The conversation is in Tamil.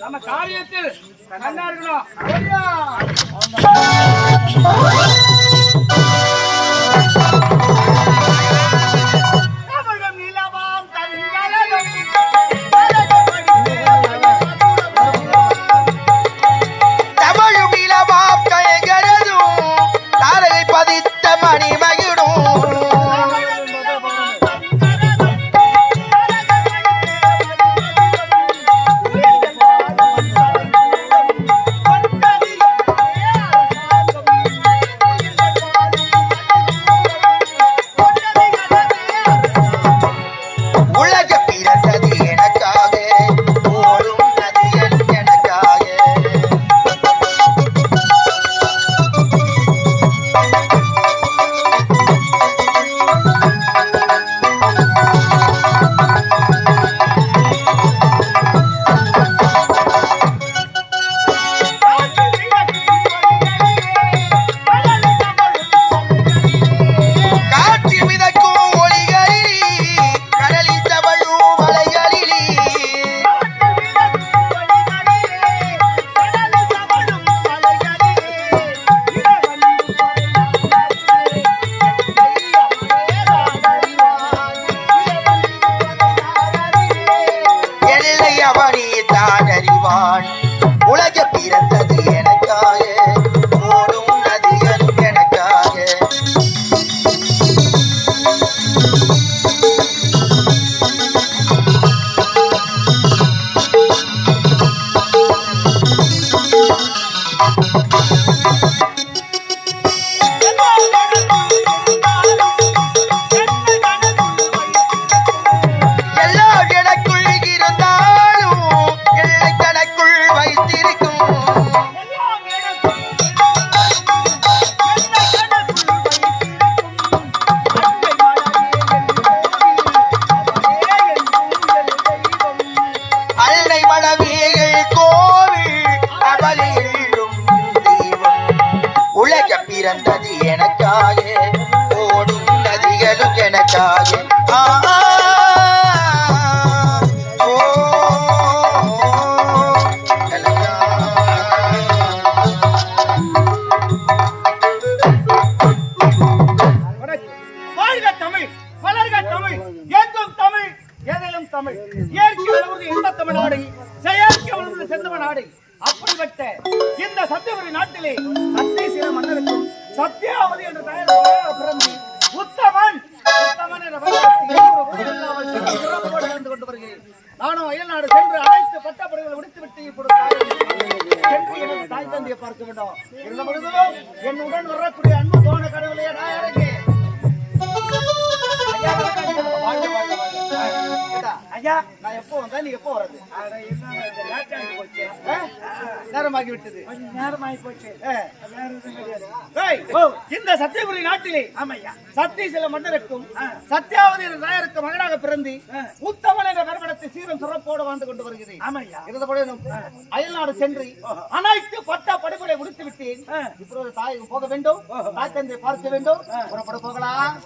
நம்ம காரியத்தில் நல்லா இருக்கணும் உலக பிறந்தது எனக்காக ஓடும் நதிகளும் எனக்காக தமிழ் தமிழ் இயற்கை வளர்வது எந்த தமிழ்நாடு செயற்கை வளர்வது செந்தமிழ்நாடு அப்படிப்பட்ட இந்த சத்தியபுரி நாட்டிலே சத்தீசிர மன்னருக்கும் சத்தியாவதி என்ற பெயர் பிறந்து உத்தமன் உத்தமன் என்ற பெயருக்கு கொண்டு வருகிறேன் நானும் அயல்நாடு சென்று அனைத்து பட்டப்படைகளை முடித்துவிட்டு இப்பொழுது சென்று எனது தாய் தந்தையை பார்க்க வேண்டும். இருந்த பொழுதும் என்னுடன் வரக்கூடிய அன்பு போன கடவுளையே நான் இறங்கி ஐயா நான் எப்போ வந்தா நீ எப்போ வர்றது? நேரமாகி விட்டது நேரமாகி போச்சு. இந்த சத்தியபுரி நாட்டிலே ஆமையா சத்தீசில மன்னருக்கும் சத்யாவதி என்ற நாயருக்கு மகனாக பிறந்து உத்தமன் என்ற கருமணத்தை சீரம் சிறப்போடு வாழ்ந்து கொண்டு வருகிறேன். ஆமையா இருந்தபடியும் அயல்நாடு சென்று அனைத்து பட்டா படிப்புகளை முடித்து விட்டேன். இப்பொழுது தாய் போக வேண்டும் தாய் தந்தை பார்க்க வேண்டும். புறப்பட போகலாம்.